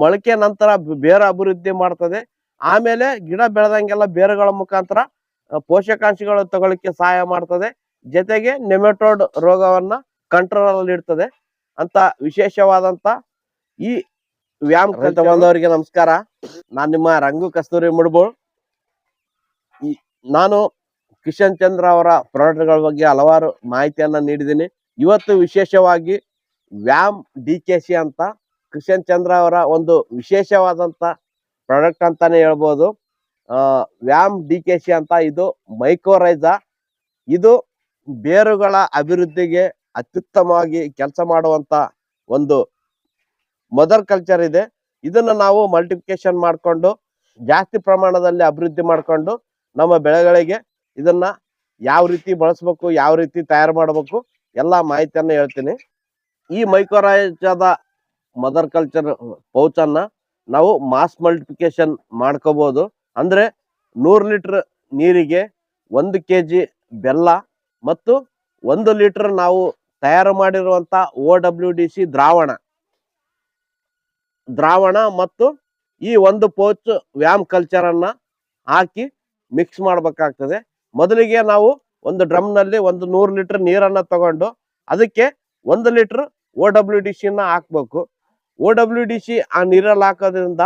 ಮೊಳಕೆ ನಂತರ ಬೇರ ಅಭಿವೃದ್ಧಿ ಮಾಡ್ತದೆ. ಆಮೇಲೆ ಗಿಡ ಬೆಳೆದಂಗೆಲ್ಲ ಬೇರುಗಳ ಮುಖಾಂತರ ಪೋಷಕಾಂಶಗಳು ತಗೊಳ್ಳಿಕ್ಕೆ ಸಹಾಯ ಮಾಡ್ತದೆ. ಜೊತೆಗೆ ನೆಮೆಟೋಡ್ ರೋಗವನ್ನ ಕಂಟ್ರೋಲ್ ಅಲ್ಲಿ ಇಡ್ತದೆ. ಅಂತ ವಿಶೇಷವಾದಂತ ಈ ವ್ಯಾಯಾಮ ಕಲಿತ ಬಂದವರಿಗೆ ನಮಸ್ಕಾರ. ನಾನು ನಿಮ್ಮ ರಂಗು ಕಸ್ತೂರಿ ಮುಡ್ಬೋಳ್. ಈ ನಾನು ಕಿಶನ್ ಚಂದ್ರ ಅವರ ಪ್ರಾಡಕ್ಟ್ಗಳ ಬಗ್ಗೆ ಹಲವಾರು ಮಾಹಿತಿಯನ್ನ ನೀಡಿದ್ದೀನಿ. ಇವತ್ತು ವಿಶೇಷವಾಗಿ ವ್ಯಾಮ್ ಡಿ ಕೆ ಸಿ ಅಂತ ಕಿಶನ್ ಚಂದ್ರ ಅವರ ಒಂದು ವಿಶೇಷವಾದಂತ ಪ್ರಾಡಕ್ಟ್ ಅಂತಾನೆ ಹೇಳ್ಬೋದು. ವ್ಯಾಮ್ ಡಿ ಕೆ ಸಿ ಅಂತ ಇದು ಮೈಕೋರೈಜಾ ಇದು ಬೇರುಗಳ ಅಭಿವೃದ್ಧಿಗೆ ಅತ್ಯುತ್ತಮವಾಗಿ ಕೆಲಸ ಮಾಡುವಂತ ಒಂದು ಮದರ್ ಕಲ್ಚರ್ ಇದೆ. ಇದನ್ನ ನಾವು ಮಲ್ಟಿಪ್ಲಿಕೇಶನ್ ಮಾಡಿಕೊಂಡು, ಜಾಸ್ತಿ ಪ್ರಮಾಣದಲ್ಲಿ ಅಭಿವೃದ್ಧಿ ಮಾಡಿಕೊಂಡು, ನಮ್ಮ ಬೆಳೆಗಳಿಗೆ ಇದನ್ನ ಯಾವ ರೀತಿ ಬಳಸ್ಬೇಕು, ಯಾವ ರೀತಿ ತಯಾರು ಮಾಡಬೇಕು, ಎಲ್ಲ ಮಾಹಿತಿಯನ್ನು ಹೇಳ್ತೀನಿ. ಈ ಮೈಕ್ರೋರೈಜಾದ ಮದರ್ ಕಲ್ಚರ್ ಪೌಚ್ ನಾವು ಮಾಸ್ ಮಲ್ಟಿಪ್ಲಿಕೇಶನ್ ಮಾಡ್ಕೋಬಹುದು ಅಂದ್ರೆ ನೂರು ಲೀಟರ್ ನೀರಿಗೆ ಒಂದು ಕೆ ಜಿ ಬೆಲ್ಲ ಮತ್ತು ಒಂದು ಲೀಟರ್ ನಾವು ತಯಾರು ಮಾಡಿರುವಂತ ಓ ಡಬ್ಲ್ಯೂ ಡಿ ಸಿ ದ್ರಾವಣ. ದ್ರಾವಣ ಮತ್ತು ಈ ಒಂದು ಪೌಚ್ ವ್ಯಾಮ್ ಕಲ್ಚರ್ ಹಾಕಿ ಮಿಕ್ಸ್ ಮಾಡಬೇಕಾಗ್ತದೆ. ಮೊದಲಿಗೆ ನಾವು ಒಂದು ಡ್ರಮ್ನಲ್ಲಿ ಒಂದು ನೂರು ಲೀಟರ್ ನೀರನ್ನ ತಗೊಂಡು ಅದಕ್ಕೆ ಒಂದು litre O W D C ನ ಹಾಕ್ಬೇಕು. ಓ ಡಬ್ಲ್ಯೂ ಡಿ ಸಿ ಆ ನೀರಲ್ಲಿ ಹಾಕೋದ್ರಿಂದ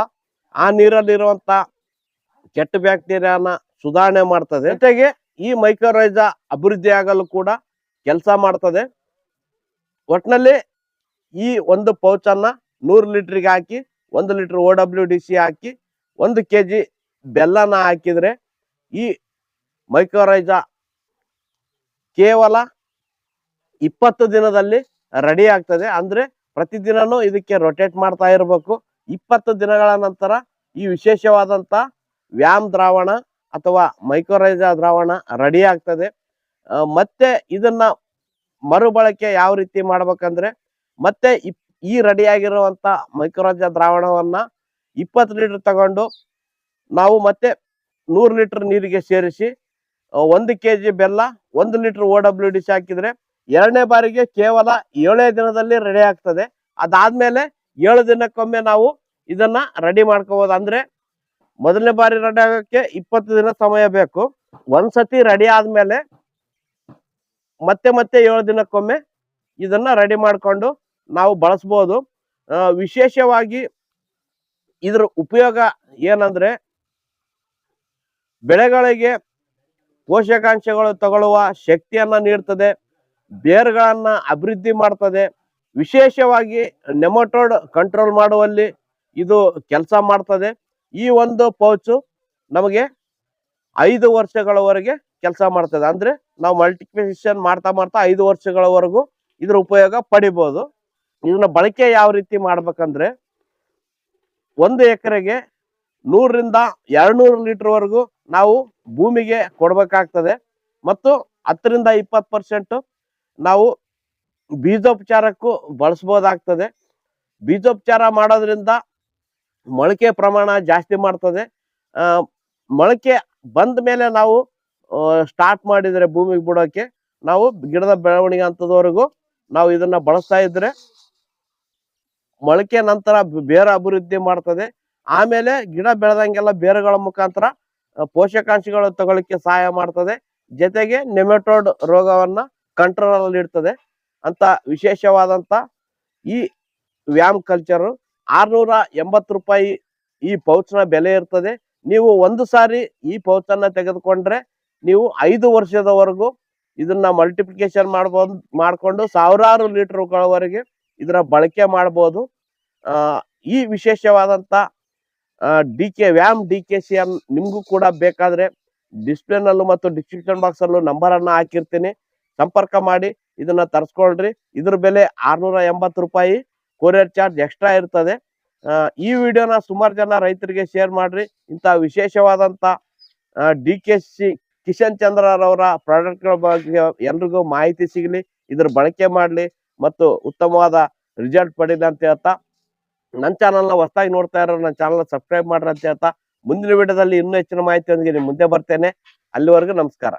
ಆ ನೀರಲ್ಲಿರುವಂತ ಕೆಟ್ಟ ಬ್ಯಾಕ್ಟೀರಿಯಾನ ಸುಧಾರಣೆ ಮಾಡ್ತದೆ. ಜೊತೆಗೆ ಈ ಮೈಕ್ರೋರೈಜಾ ಅಭಿವೃದ್ಧಿ ಆಗಲು ಕೂಡ ಕೆಲಸ ಮಾಡ್ತದೆ. ಒಟ್ನಲ್ಲಿ ಈ ಒಂದು ಪೌಚ್ ಅನ್ನ ನೂರು ಲೀಟ್ರಿಗೆ ಹಾಕಿ, ಒಂದು litre O W D C ಹಾಕಿ, ಒಂದು ಕೆ ಜಿ ಬೆಲ್ಲನ ಹಾಕಿದ್ರೆ ಈ ಮೈಕ್ರೋರೈಜಾ ಕೇವಲ ಇಪ್ಪತ್ತು ದಿನದಲ್ಲಿ ರೆಡಿ ಆಗ್ತದೆ. ಅಂದ್ರೆ ಪ್ರತಿದಿನನೂ ಇದಕ್ಕೆ ರೊಟೇಟ್ ಮಾಡ್ತಾ ಇರಬೇಕು. ಇಪ್ಪತ್ತು ದಿನಗಳ ನಂತರ ಈ ವಿಶೇಷವಾದಂತ ವ್ಯಾಮ್ ದ್ರಾವಣ ಅಥವಾ ಮೈಕ್ರೋರೈಜಾ ದ್ರಾವಣ ರೆಡಿ ಆಗ್ತದೆ. ಮತ್ತೆ ಇದನ್ನ ಮರುಬಳಕೆ ಯಾವ ರೀತಿ ಮಾಡ್ಬೇಕಂದ್ರೆ ಮತ್ತೆ ಈ ರೆಡಿ ಆಗಿರುವಂತ ಮೈಕ್ರೋರೈಜಾ ದ್ರಾವಣವನ್ನ ಇಪ್ಪತ್ತು ಲೀಟರ್ ತಗೊಂಡು ನಾವು ಮತ್ತೆ ನೂರು ಲೀಟರ್ ನೀರಿಗೆ ಸೇರಿಸಿ ಒಂದು ಕೆ ಜಿ ಬೆಲ್ಲ, ಒಂದು litre O W D C ಹಾಕಿದ್ರೆ ಎರಡನೇ ಬಾರಿಗೆ ಕೇವಲ ಏಳೇ ದಿನದಲ್ಲಿ ರೆಡಿ ಆಗ್ತದೆ. ಅದಾದ್ಮೇಲೆ ಏಳು ದಿನಕ್ಕೊಮ್ಮೆ ನಾವು ಇದನ್ನ ರೆಡಿ ಮಾಡ್ಕೋಬಹುದು ಅಂದ್ರೆ ಮೊದಲನೇ ಬಾರಿ ರೆಡಿ ಆಗೋಕ್ಕೆ ಇಪ್ಪತ್ತು ದಿನ ಸಮಯ ಬೇಕು. ಒಂದ್ಸತಿ ರೆಡಿ ಆದ್ಮೇಲೆ ಮತ್ತೆ ಮತ್ತೆ ಏಳು ದಿನಕ್ಕೊಮ್ಮೆ ಇದನ್ನ ರೆಡಿ ಮಾಡಿಕೊಂಡು ನಾವು ಬಳಸ್ಬೋದು. ವಿಶೇಷವಾಗಿ ಇದ್ರ ಉಪಯೋಗ ಏನಂದ್ರೆ ಬೆಳೆಗಳಿಗೆ ಪೋಷಕಾಂಶಗಳು ತಗೊಳ್ಳುವ ಶಕ್ತಿಯನ್ನ ನೀಡ್ತದೆ. ಬೇರುಗಳನ್ನ ಅಭಿವೃದ್ಧಿ ಮಾಡ್ತದೆ. ವಿಶೇಷವಾಗಿ ನೆಮಟೋಡ್ ಕಂಟ್ರೋಲ್ ಮಾಡುವಲ್ಲಿ ಇದು ಕೆಲಸ ಮಾಡ್ತದೆ. ಈ ಒಂದು ಪೌಚು ನಮಗೆ ಐದು ವರ್ಷಗಳವರೆಗೆ ಕೆಲಸ ಮಾಡ್ತದೆ. ಅಂದ್ರೆ ನಾವು ಮಲ್ಟಿಪ್ಲಿಕೇಶನ್ ಮಾಡ್ತಾ ಮಾಡ್ತಾ ಐದು ವರ್ಷಗಳವರೆಗೂ ಇದ್ರ ಉಪಯೋಗ ಪಡಿಬಹುದು ಇದನ್ನ ಬಳಕೆ ಯಾವ ರೀತಿ ಮಾಡ್ಬೇಕಂದ್ರೆ ಒಂದು ಎಕರೆಗೆ ನೂರರಿಂದ ಎರಡ್ನೂರು ಲೀಟರ್ ವರೆಗೂ ನಾವು ಭೂಮಿಗೆ ಕೊಡ್ಬೇಕಾಗ್ತದೆ. ಮತ್ತು ಹತ್ತರಿಂದ ಇಪ್ಪತ್ತು ಪರ್ಸೆಂಟ್ ನಾವು ಬೀಜೋಪಚಾರಕ್ಕೂ ಬಳಸ್ಬೋದಾಗ್ತದೆ. ಬೀಜೋಪಚಾರ ಮಾಡೋದ್ರಿಂದ ಮೊಳಕೆ ಪ್ರಮಾಣ ಜಾಸ್ತಿ ಮಾಡ್ತದೆ. ಮೊಳಕೆ ಬಂದ ಮೇಲೆ ನಾವು ಸ್ಟಾರ್ಟ್ ಮಾಡಿದರೆ ಭೂಮಿಗೆ ಬಿಡೋಕೆ ನಾವು ಗಿಡದ ಬೆಳವಣಿಗೆ ಹಂತದವರೆಗೂ ನಾವು ಇದನ್ನ ಬಳಸ್ತಾ ಇದ್ರೆ ಮೊಳಕೆ ನಂತರ ಬೇರೆ ಅಭಿವೃದ್ಧಿ ಮಾಡ್ತದೆ. ಆಮೇಲೆ ಗಿಡ ಬೆಳೆದಂಗೆಲ್ಲ ಬೇರುಗಳ ಮುಖಾಂತರ ಪೋಷಕಾಂಶಗಳು ತಗೊಳ್ಳಿಕ್ಕೆ ಸಹಾಯ ಮಾಡ್ತದೆ. ಜೊತೆಗೆ ನೆಮೆಟೋಡ್ ರೋಗವನ್ನ ಕಂಟ್ರೋಲ್ ಅಲ್ಲಿ ಇಡ್ತದೆ ಅಂತ ವಿಶೇಷವಾದಂತ ಈ ವ್ಯಾಮ್ ಕಲ್ಚರ್ ಆರ್ನೂರ ಎಂಬತ್ತು ರೂಪಾಯಿ ಈ ಪೌಚ್ನ ಬೆಲೆ ಇರ್ತದೆ. ನೀವು ಒಂದು ಸಾರಿ ಈ ಪೌಚ್ ಅನ್ನ ತೆಗೆದುಕೊಂಡ್ರೆ ನೀವು ಐದು ವರ್ಷದವರೆಗೂ ಇದನ್ನ ಮಲ್ಟಿಪ್ಲಿಕೇಶನ್ ಮಾಡ್ಬೋದು, ಮಾಡಿಕೊಂಡು ಸಾವಿರಾರು ಲೀಟರ್ಗಳವರೆಗೆ ಇದರ ಬಳಕೆ ಮಾಡಬಹುದು ಆ, ಈ ವಿಶೇಷವಾದಂತ D K VAM D K C M ನಿಮಗೂ ಕೂಡ ಬೇಕಾದ್ರೆ ಡಿಸ್ಪ್ಲೇನಲ್ಲೂ ಮತ್ತು ಡಿಸ್ಕ್ರಿಪ್ಷನ್ ಬಾಕ್ಸಲ್ಲೂ ನಂಬರನ್ನು ಹಾಕಿರ್ತೀನಿ. ಸಂಪರ್ಕ ಮಾಡಿ ಇದನ್ನ ತರಿಸ್ಕೊಳ್ರಿ. ಇದ್ರ ಬೆಲೆ ಆರ್ನೂರ ಎಂಬತ್ತು ರೂಪಾಯಿ ಕೊರಿಯರ್ ಚಾರ್ಜ್ ಎಕ್ಸ್ಟ್ರಾ ಇರ್ತದೆ. ಈ ವಿಡಿಯೋನ ಸುಮಾರು ಜನ ರೈತರಿಗೆ ಶೇರ್ ಮಾಡ್ರಿ. ಇಂಥ ವಿಶೇಷವಾದಂತ ಡಿ ಕೆ ಸಿ, ಕಿಶನ್ ಚಂದ್ರರವರ ಪ್ರಾಡಕ್ಟ್ಗಳ ಬಗ್ಗೆ ಎಲ್ರಿಗೂ ಮಾಹಿತಿ ಸಿಗಲಿ, ಇದ್ರ ಬಳಕೆ ಮಾಡಲಿ ಮತ್ತು ಉತ್ತಮವಾದ ರಿಸಲ್ಟ್ ಪಡೀಲಿ ಅಂತ ಹೇಳ್ತಾ ನನ್ನ ಚಾನಲ್ನ ಹೊಸದಾಗಿ ನೋಡ್ತಾ ಇರೋ ನನ್ನ ಚಾನಲ್ನ ಸಬ್ಸ್ಕ್ರೈಬ್ ಮಾಡ್ರಿ ಅಂತ ಹೇಳ್ತಾ, ಮುಂದಿನ ವಿಡಿಯೋದಲ್ಲಿ ಇನ್ನೂ ಹೆಚ್ಚಿನ ಮಾಹಿತಿಯೊಂದಿಗೆ ನಿಮ್ ಮುಂದೆ ಬರ್ತೇನೆ. ಅಲ್ಲಿವರೆಗೂ ನಮಸ್ಕಾರ.